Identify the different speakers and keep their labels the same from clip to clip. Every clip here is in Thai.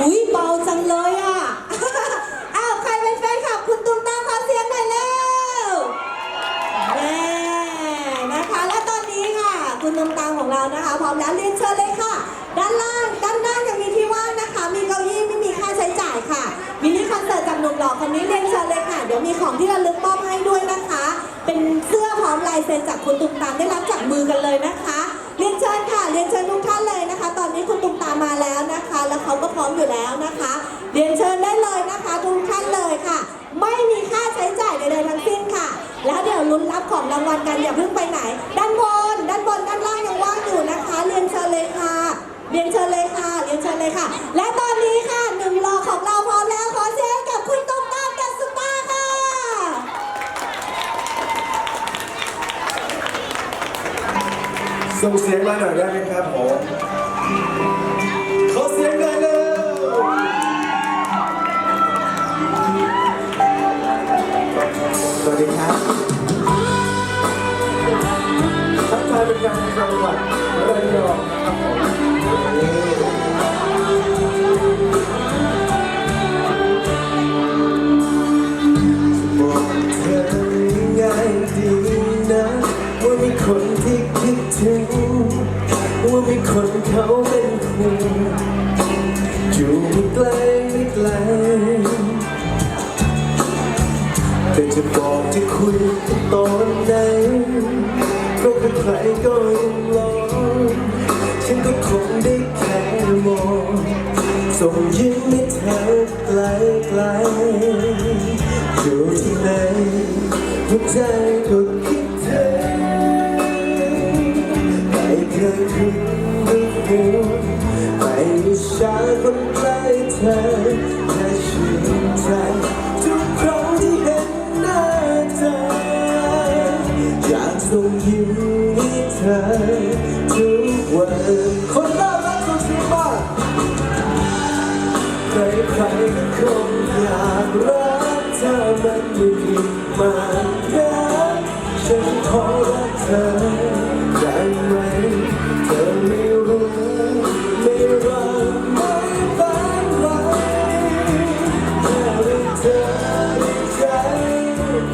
Speaker 1: อุ้ยเบาจังเลยอะ อ้าวใครเป็นแฟนคลับคุณตุ้มตามขอเสียงหน่อยเร็วแม่นะคะ และตอนนี้ค่ะ คุณตุ้มตามของเรานะคะ พร้อมแล้วเรียนเชิญเลยค่ะ ด้านล่างด้านล่างยังมีที่ว่างนะคะ มีเก้าอี้ไม่มีค่าใช้จ่ายค่ะ มินิคอนเสิร์ตจากหนุ่มหล่อคนนี้เรียนเชิญเลยค่ะ เดี๋ยวมีของที่ระลึกมอบให้ด้วยนะคะ เป็นเสื้อพร้อมลายเซ็นจากคุณตุ้มตามได้รับจากมือกันเลยนะคะ เรียนเชิญค่ะ เรียนเชิญทุกท่านเลยนะคะ มาแล้วนะคะ แล้วเขาก็พร้อมอยู่แล้วนะคะ เรียนเชิญได้เลยนะคะทุกท่านเลยค่ะ ไม่มีค่าใช้จ่ายใดๆทั้งสิ้นค่ะ แล้วเดี๋ยวลุ้นรับของรางวัลกันอย่าเพิ่งไปไหน ด้านบน ด้านบนด้านล่างยังว่างอยู่นะคะ เรียนเชิญเลยค่ะ เรียนเชิญเลยค่ะ เรียนเชิญเลยค่ะ และตอนนี้ค่ะหนึ่งรอของเราพร้อมแล้วขอเสียงกับคุณตุ้มตามกับสตาร์ค่ะ
Speaker 2: ส่งเสียงมาหน่อยได้ไหมครับผม ขอเสียงหน่อยเร็วสวัสดีครับทักทายเป็นการจังหวัดระยองครับผม ว่ามีคนเขาเป็นห่วงอยู่ไม่ไกลไม่ไกล แต่จะบอกจะคุยตอนไหนเพราะใครก็ยังรอฉันก็คงได้แค่มองส่งยิ้มให้เธอ ชายคนใกล้เธอแค่ชื่นใจทุกครั้งที่เห็นหน้าเธออยากส่งยิ้มให้เธอ เธอในใจ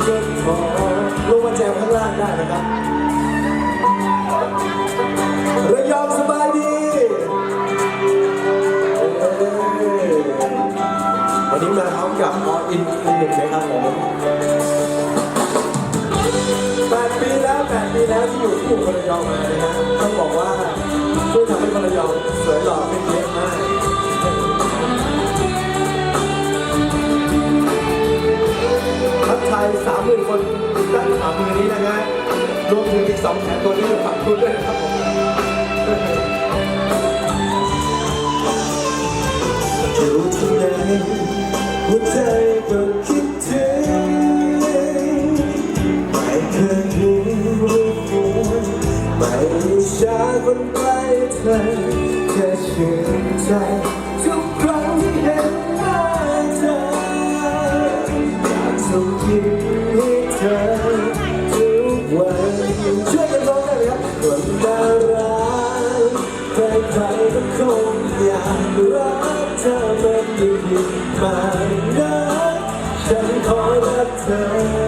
Speaker 2: ก็พอลงมาแจมข้างล่างได้นะครับระยองสบายดีเอ้ยวันนี้มาพร้อมกับออินอินหนึ่งนะครับผมแปดปีแล้วแปดปีแล้วที่อยู่คู่คนระยองมานะฮะต้องบอกว่าช่วยทำให้คนระยองสวยหล่อขึ้นเยอะมาก หมื่นคนด้านขวามือนี้นะฮะรวมถึงอีกสองแสนตัวที่ฝั่งคุณด้วยนะครับผมอยู่ที่ไหนหัวใจก็คิดถึงไม่เคยมีรู้ตัวไม่มีชายคนใกล้เธอแค่ชื่นใจ รั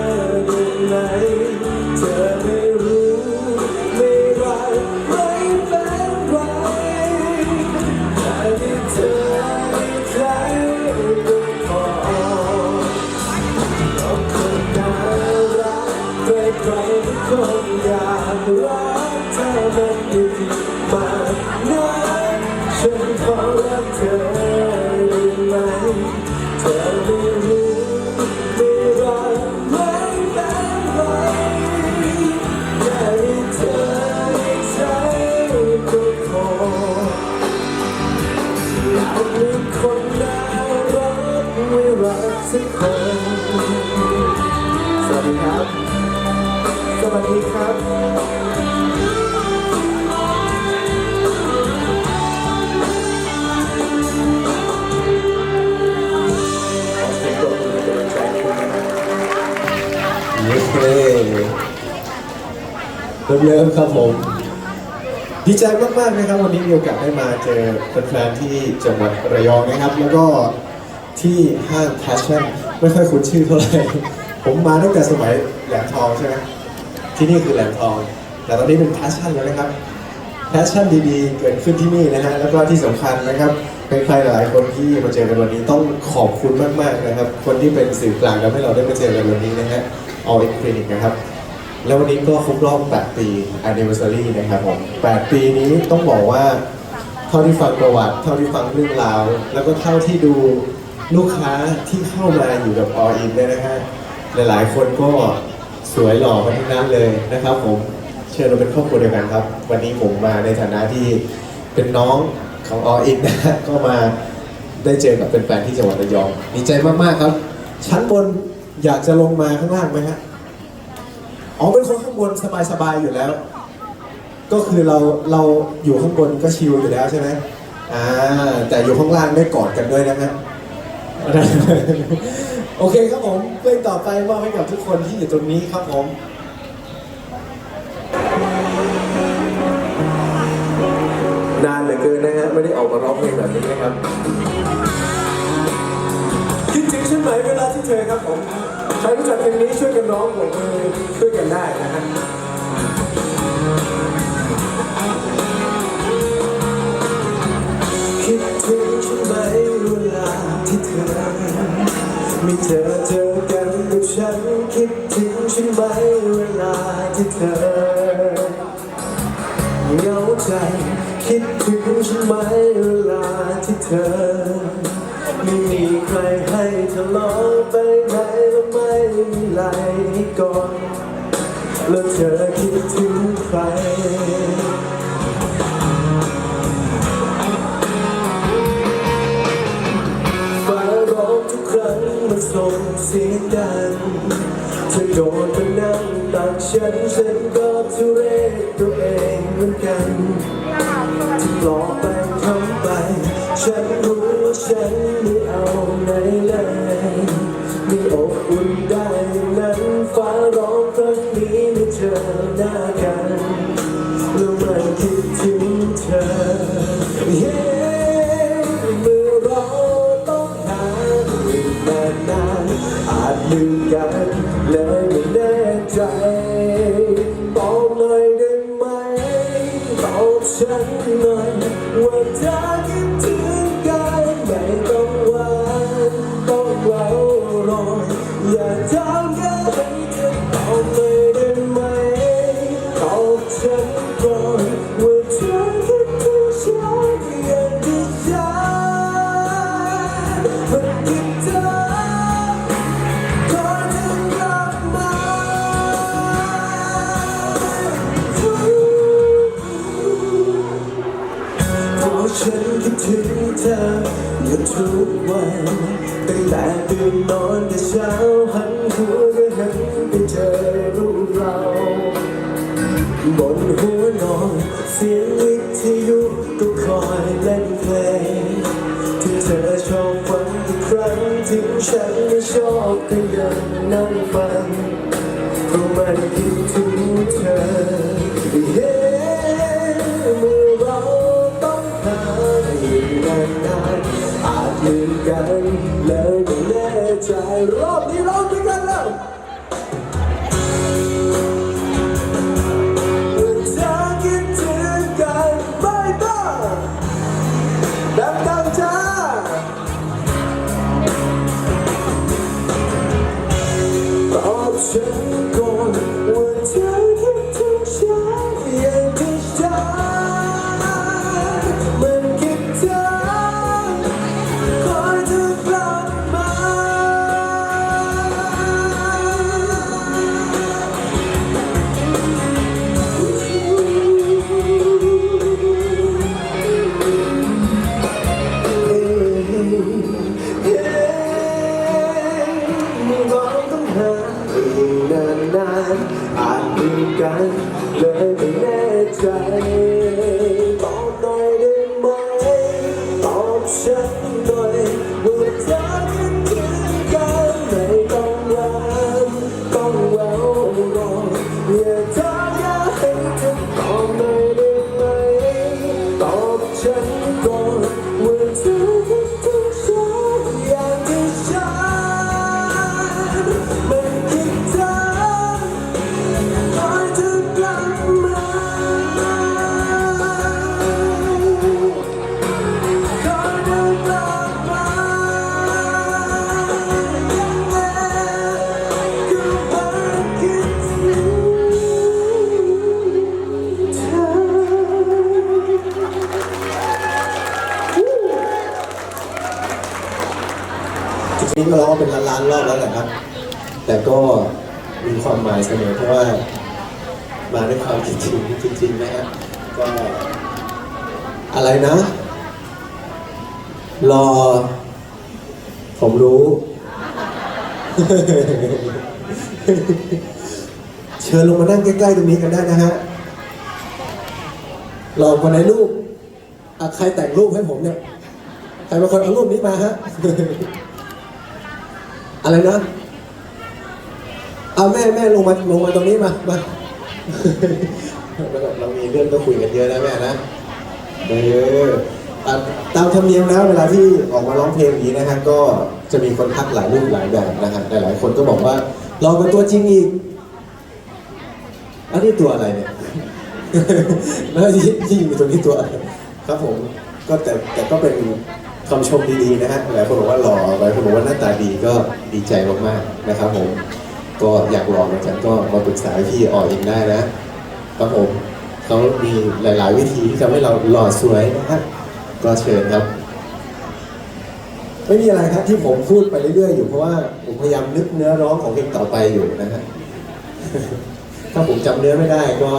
Speaker 2: เริ่มเริ่มครับผม ดีใจมากๆนะครับ วันนี้มีโอกาสได้มาเจอแฟนๆที่จังหวัดระยองนะครับ แล้วก็ที่ห้างแพชชั่นไม่ค่อยคุ้นชื่อเท่าไหร่ ผมมาตั้งแต่สมัยแหลมทองใช่ไหมที่นี่คือแหลมทอง แต่ตอนนี้เป็นแพชชั่นแล้วนะครับแพชชั่นดีๆ เกิดขึ้นที่นี่นะฮะแล้วก็ที่สำคัญนะครับเป็นใครหลายคนที่มาเจอกันวันนี้ต้องขอบคุณมากๆนะครับ คนที่เป็นสื่อกลางทำให้เราได้มาเจอกันวันนี้นะฮะ All in Clinic นะครับ แล้ววันนี้ก็ครบรอบ 8 ปี anniversary นะครับผม 8 ปีนี้ต้องบอกว่า เท่าที่ฟังประวัติ เท่าที่ฟังเรื่องราว แล้วก็เท่าที่ดูลูกค้าที่เข้ามาอยู่กับ All in เนี่ยนะฮะ หลายๆ คนก็สวยหล่อกันทั้งนั้นเลยนะครับผม เชิญเราเป็นครอบครัวเดียวกันครับ วันนี้ผมมาในฐานะที่เป็นน้องของ All in นะก็มาได้เจอกับเป็นแฟนๆที่จังหวัดระยองดีใจมากๆครับ ชั้นบนอยากจะลงมาข้างล่างไหมฮะ อ๋อเป็นคนข้างบนสบายๆอยู่แล้ว ก็คือเราเราอยู่ข้างบนก็ชิลอยู่แล้วใช่ไหมอ่าแต่อยู่ข้างล่างได้กอดกันด้วยนะฮะโอเคครับผมเพลงต่อไปมอบให้กับทุกคนที่อยู่ตรงนี้ครับผมนานเหลือเกินนะฮะไม่ได้ออกมาร้องเพลงแบบนี้นะครับคิดถึงฉันไหมเวลาที่เธอครับผม ใครรู้จักเพลงนี้ช่วยกันร้องผมมือช่วยกันได้นะฮะคิดถึงฉันไหมเวลาที่เธอมีเธอเจอกันกับฉันคิดถึงฉันไหมเวลาที่เธอเหงาใจคิดถึงฉันไหมเวลาที่เธอ ไม่มีใครให้เธอลองไป ไหลก่อนแล้วเธอคิดถึงใครฟ้าร้องทุกครั้งมันส่งเสียงดังเธอโดนมานั่งตักฉันฉันก็ทุเรศตัวเองเหมือนกันที่ปลอบไปทำไปฉัน ร้อยต้องหาอีกนานนานอาจลืมกันเลยไม่แน่ใจ นี่ก็ร้องมาเป็นล้านๆรอบแล้วแหละครับ แต่ก็มีความหมายเสมอเพราะว่ามาด้วยความคิงจริงๆนะฮะก็อะไรนะ รอ ผมรู้ เชิญลงมานั่งใกล้ๆตรงนี้กันได้นะฮะรอคนในรูปใครแต่งรูปให้ผมเนี่ย ใครเป็นคนเอารูปนี้มาฮะ อะไรนะเอาแม่แม่ลงมาลงมาตรงนี้มามาเรามีเรื่องก็คุยกันเยอะนะแม่นะเออะตามธรรมเนียมแล้วเวลาที่ออกมาร้องเพลงอย่างนี้นะฮะก็จะมีคนทักหลายรูปหลายแบบนะฮะหลายๆคนก็บอกว่าลองเป็นตัวจริงอีกอันนี้ตัวอะไรเนี่ยแล้วที่ที่อยู่ตรงนี้ตัวอะไรครับผมก็แต่แต่ก็เป็น คำชมดีๆนะฮะหลายคนบอกว่าหล่อหลายคนบอกว่าหน้าตาดีก็ดีใจมากๆนะครับผมก็อยากลองเหมือนกันก็มาปรึกษาพี่ออเองได้นะครับผมเขามีหลาย ๆ วิธีที่ทำให้เราหล่อสวยนะฮะก็เชิญครับ ไม่มีอะไรครับที่ผมพูดไปเรื่อย ๆ อยู่เพราะว่าผมพยายามนึกเนื้อร้องของเพลงต่อไปอยู่นะฮะถ้าผมจำเนื้อไม่ได้ก็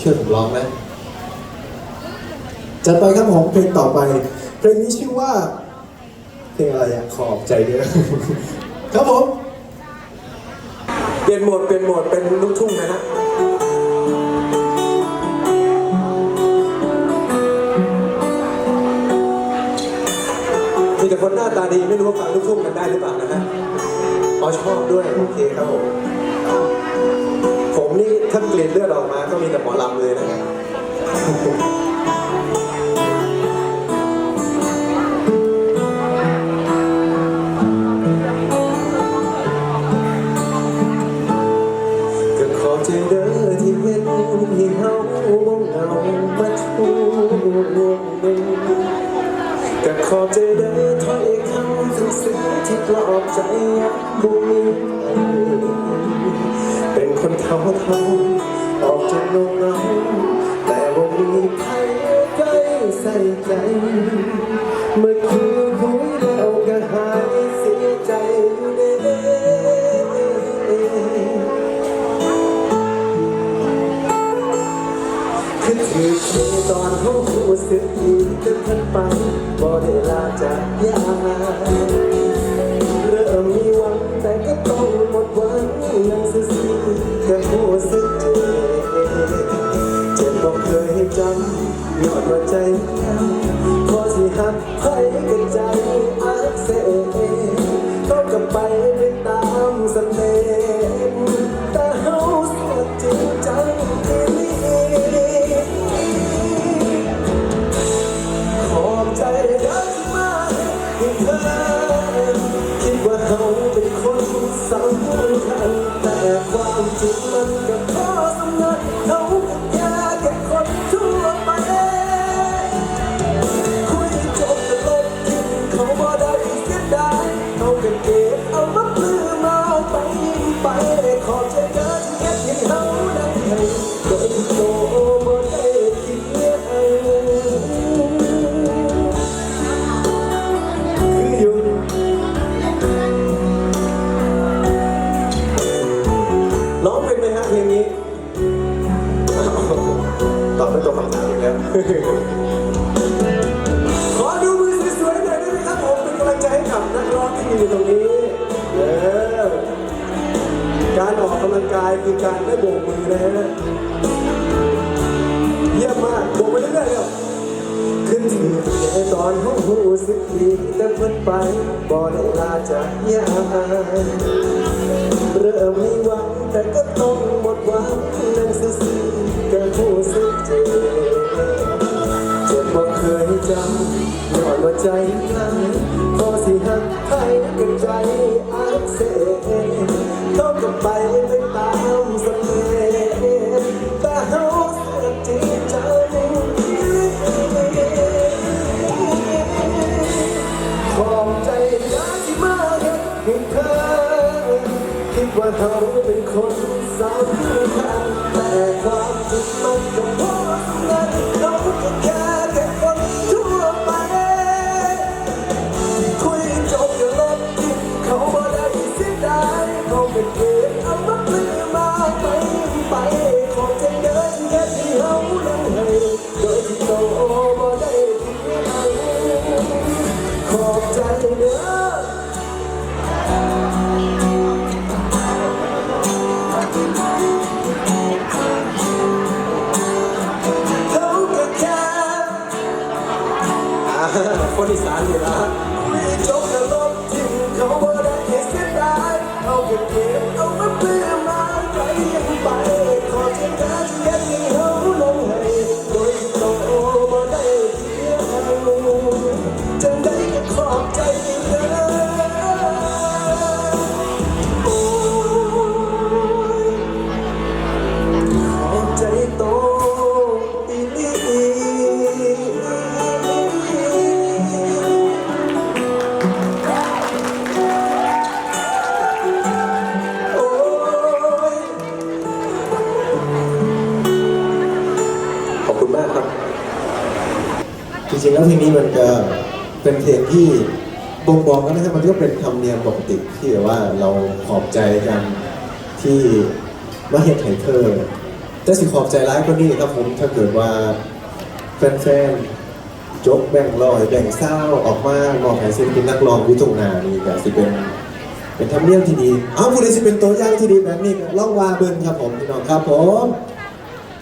Speaker 2: ช่วยผมร้องนะจัดไปครับผมเพลงต่อไป เพลงนี้ชื่อว่าเพลงอะไรอะขอบใจเยอะ ครับผม เปลี่ยนโหมดเปลี่ยนโหมดเป็นลูกทุ่งนะฮะมีแต่คนหน้าตาดีไม่รู้ว่าฟังลูกทุ่งกันได้หรือเปล่านะฮะอ๋อชอบด้วยโอเคครับผม ผมนี่ถ้ากลิ่นเลือดออกมาก็มีแต่หมอลำเลยนะฮะ อบใจบุมีเป็นคนเท่าเท่าออกจากโลกเราแต่ว่ามีใครใกล้ใส่ใจ เมื่อคืนคุยแล้วก็หายเสียใจอยู่เด้คือถือตอนเขารู้สึกดีจนทันไป ลังกายคือการได้โบกมือนะฮะเยี่ยมมากโบกไปเรื่อยๆเลยขึ้นที่ในตอนห้องหูสึกดีแต่เพิ่นไปบ่ได้ลาจากยามเริ่มมีหวังแต่ก็ต้องหมดหวังนั่นซื่อๆก็หูสึกเจ็บเจ็บบ่เคยจำย้อนว่าใจคลายพอสิหักใครกันใจอักเสบ เขาเป็นคนสำคัญแต่ความจริงมันก็พอนั้นญเราก็แค่แค่คนทั่วไปที่คุยจบก็เลิกกินเขาบ่ได้เสียดายเขาเป็นเพื่อันมันเปลี่มาไปไป เพล
Speaker 3: งนี้มันก็เป็นเพลงที่บ่งบอกกันนะครับมันก็เป็นธรรมเนียมปกติที่แบบว่าเราขอบใจกันที่ว่าเหตุไห้เธอแต่สิขอบใจร้ายก็นี่ครับผมถ้าเกิดว่าแฟนๆจกแบ่งลอยแบ่งเศร้าออกมามองให้ศิลปินนักร้องวิทุงนานี่ก็สิเป็นเป็นธรรมเนียมที่ดีเอาผู้ใดสิเป็นตัวอย่างที่ดีแบบนี้ก็ล่องวาเบิ่งครับผมพี่น้องครับผม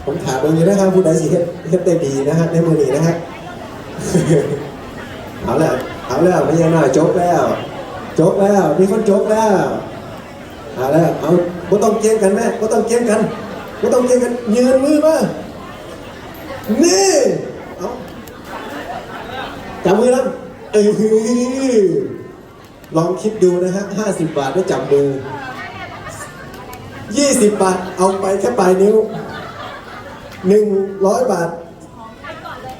Speaker 3: ผมถามเบิ่งอยู่นะครับผู้ใดสิเฮ็ดเฮ็ดได้ดีนะฮะในมือนี้นะฮะ เอาแล้วเอาแล้วไม่ยังน่อยจบแล้วจบแล้วมีคนจบแล้วเอาแล้วเอาไม่ต้องเกี่ยงกันแม่ไม่ต้องเกี่ยงกันไม่ต้องเกี่ยงกันยืนมือมานี่เอาจับมือแล้วเออลองคิดดูนะฮะห้าสิบบาทได้จับมือยี่สิบบาทเอาไปแค่ปลายนิ้วหนึ่งร้อยบาท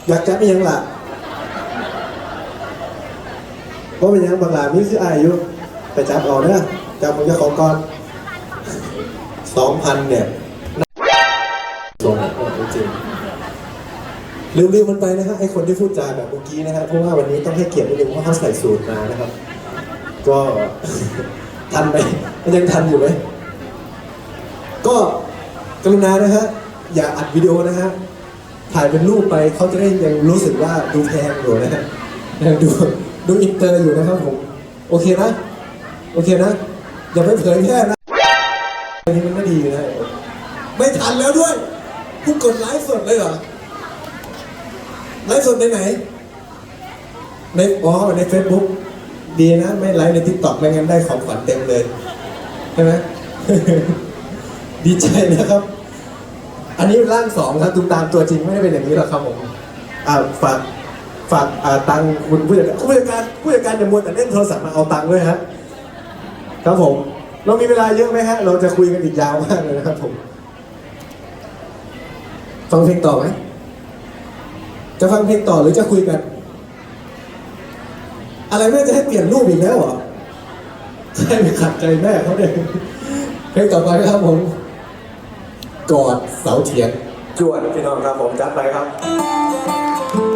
Speaker 3: อยากจับอีกยังล่ะ เพราะเป็นหยังบางหลานี่คืออายุไปจับเอาเนอะจับผมจะของก่อนสองพันเนี่ยลงจริงลืมลืมมันไปนะฮะไอคนที่พูดจาแบบเมื่อกี้นะฮะเพราะว่าวันนี้ต้องให้เกียรตินิดนึงเพราะเขาใส่สูตรมานะครับ ก็ทันไหมมันยังทันอยู่ไหมก็กรุณานะฮะอย่าอัดวิดีโอนะฮะถ่ายเป็นรูปไปเขาจะได้ยังรู้สึกว่าดูแพงอยู่นะฮะยังดู ดูอินเตอร์อยู่นะครับผม โอเคนะ โอเคนะ อย่าไปเผยแพร่นะอันนี้มันไม่ดีนะ ไม่ทันแล้วด้วยคุณกดไลฟ์สดเลยเหรอ ไลฟ์สดในไหน ในอ๋อใน Facebook ดีนะ ไม่ไลฟ์ในทิกตอกไม่งั้นได้ของขวัญเต็มเลย ใช่ไหมดีใจนะครับ อันนี้ร่างสองครับตุ้มตามตัวจริงไม่ได้เป็นอย่างนี้หรอกครับผม อ่าฝาก ฝากอ่าตังค์คุณผู้จัดการผู้จัดการผู้จัดการอย่ามัวแต่เล่นโทรศัพท์มาเอาตังค์ด้วยฮะครับผม เรามีเวลาเยอะไหมฮะ เราจะคุยกันอีกยาวมากเลยนะครับผมฟังเพลงต่อไหมจะฟังเพลงต่อหรือจะคุยกัน อะไรแม่จะให้เปลี่ยนรูปอีกแล้วเหรอใช่ไปขัดใจแม่เขาเนี่ยเพลงต่อไปครับผมกอดเสาเทียน
Speaker 2: จวดพี่น้องครับผมจัดไปครับ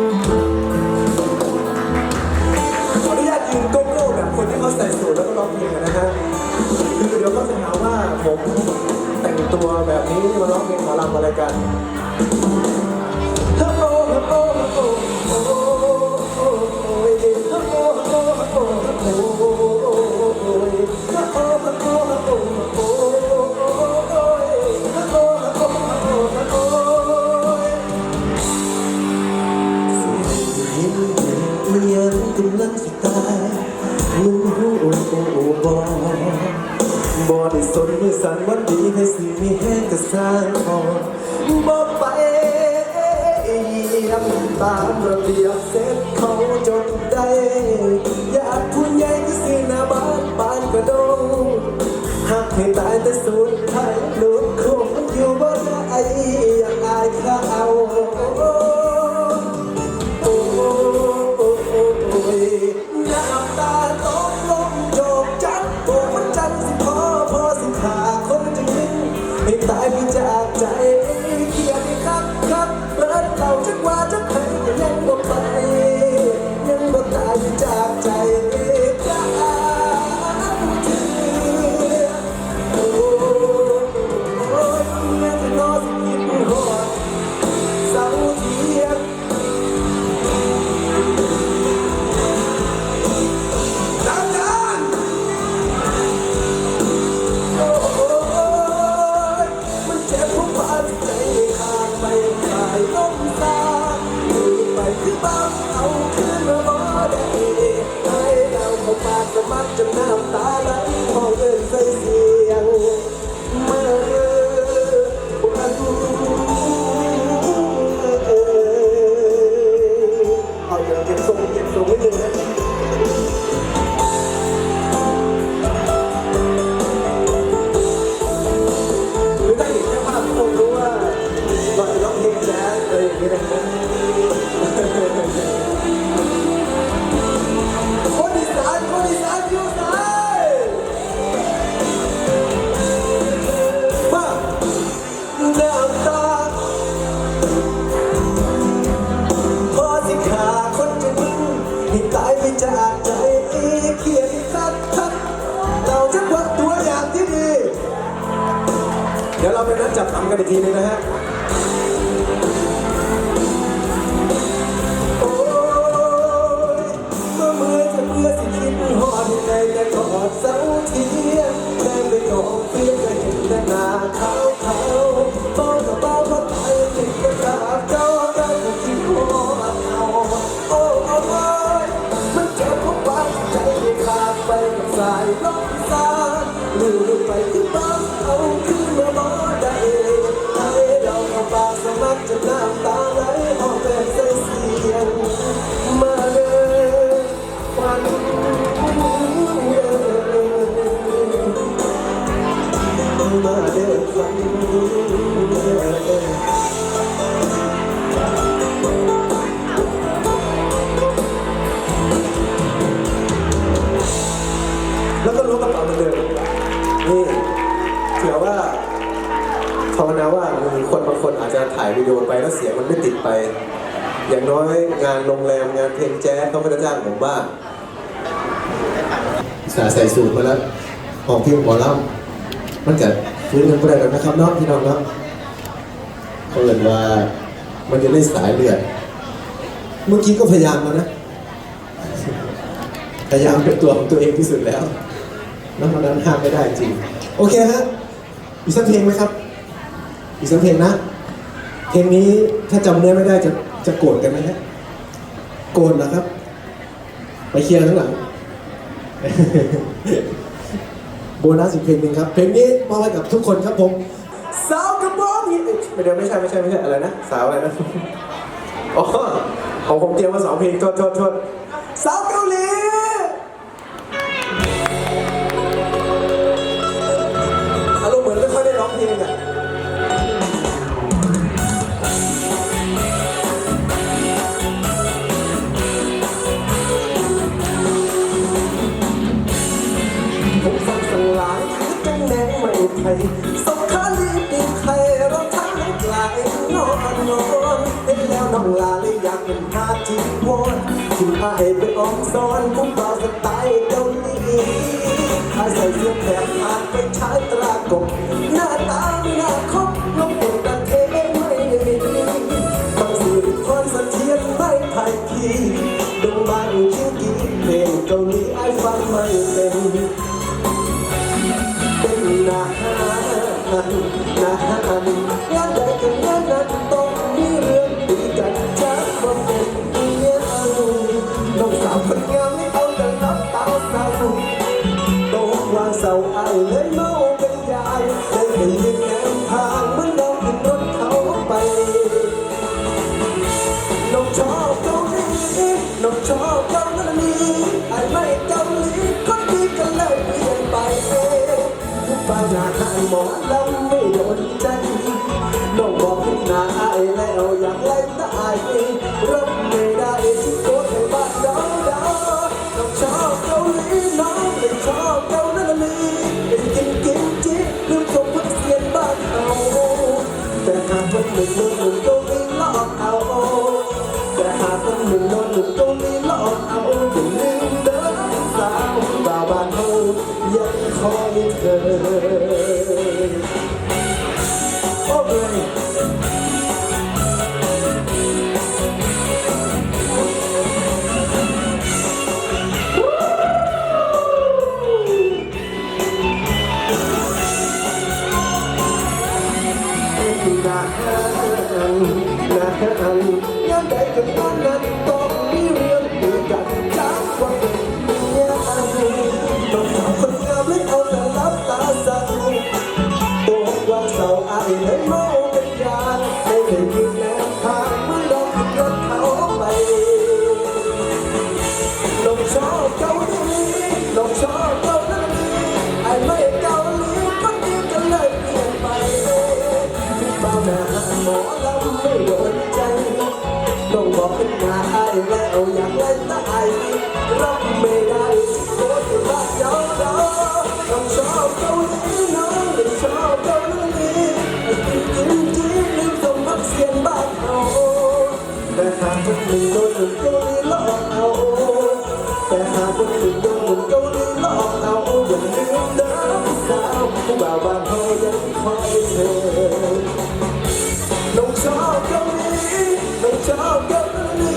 Speaker 2: ขออนุญาตยืนก้มโลกแบบคนที่เขาใส่สูทแล้วก็ร้องเพลงนะฮะคือเดี๋ยวก็จะหาว่าผมแต่งตัวแบบนี้มาร้องเพลงหมอลำอะไรกันฮัลโหลฮัลโหลฮัลโหลโอ้โอ้โอ้ยฮัลโหลฮัลโอ้โหลฮัลโห บอบอได้สนมือสั่นวันดีให้สิมีแห้งก็สร้างพอบอไปยี่ยมตามระเบียบเสร็จเขาจนได้อยากคุณใหญ่ก็สิหน้าบ้านบ้านกระโดงหักให้ตายแต่สุดท้ายหลุดคงอยู่บ่ได้อยากอายเขา ให้ตายไปจากใจเขียนคัดคัดเราจะวัดตัวอย่างที่ดี เดี๋ยวเราไปนัดจับทำกันอีกทีนึงนะฮะโอ้ยเมื่อมื่อจะเมื่อสิคิดหอดในแต่กอดเสาเทียนแม่ไปกองเพียงก็เห็นแต่หน้าขาวขา แล้วก็รู้กระเป๋าเหมือนเดิมนี่เผื่อว่าภาวนาว่ามีคนบางคนอาจจะถ่ายวิดีโอไปแล้วเสียงมันไม่ติดไป อย่างน้อยงานโรงแรมงานเพลงแจ๊สเขาไม่ได้จ้างผมบ้างสาใส่สูตรมาแล้วของพี่หมอลำมันจะ ฟื้นกันไปได้แล้วนะครับเนาะพี่น้องเนาะเขาเรียนว่ามันจะได้สายเลือด เมื่อกี้ก็พยายามแล้วนะ พยายามเป็นตัวของตัวเองที่สุดแล้วแล้วมันนั้นห้ามไม่ได้จริง โอเคฮะ อีกสักเพลงไหมครับ อีกสักเพลงนะ เพลงนี้ถ้าจำเนื้อไม่ได้จะจะโกรธกันไหมฮะ โกรธนะครับ ไปเคลียร์ข้างหลัง บนัสอีกเพลงหนึ่งครับ เพลงนี้มอบให้กับทุกคนครับผม สาวกระบอกนี่ไม่เดี๋ยวไม่ใช่ไม่ใช่ไม่ใช่อะไรนะ สาวอะไรนะ อ๋อของผมเตรียมมาสองเพลงโทษโทษโทษสาวเกาหลี สงขาลีปีไทยเราทั้งกลายนอนนอนเห็นแล้วน้องลาเลยอยากเป็นพาทีวอนที่อายไปออกซ้อนผมรอสไตล์เกาหลีอายใส่เสื้อแขนขาดไปใช้ตรากบ นาทางหมอลำไม่โดนใจน้องบอกขึ้นหน้าอายแล้วอยากไล่ตายรับไม่ได้ like a thunder. แล้วอย่างไรตายรับไม่ได้โคตรบ้าเจ้าดาน้องชอบเกาหลีน้องไม่ชอบเกาหลีจริงจริงจริงต้องมักเสียงบ้านเขาแต่หากคนหนึ่งโดนหนุ่มเกาหลีหลอกเอาแต่หากคนหนึ่งโดนหนุ่มเกาหลีหลอกเอาอย่าลืมนะผู้สาวผู้บ่าวบ้านเขายังคอยเธอน้องชอบเกาหลีน้องชอบเกาหลี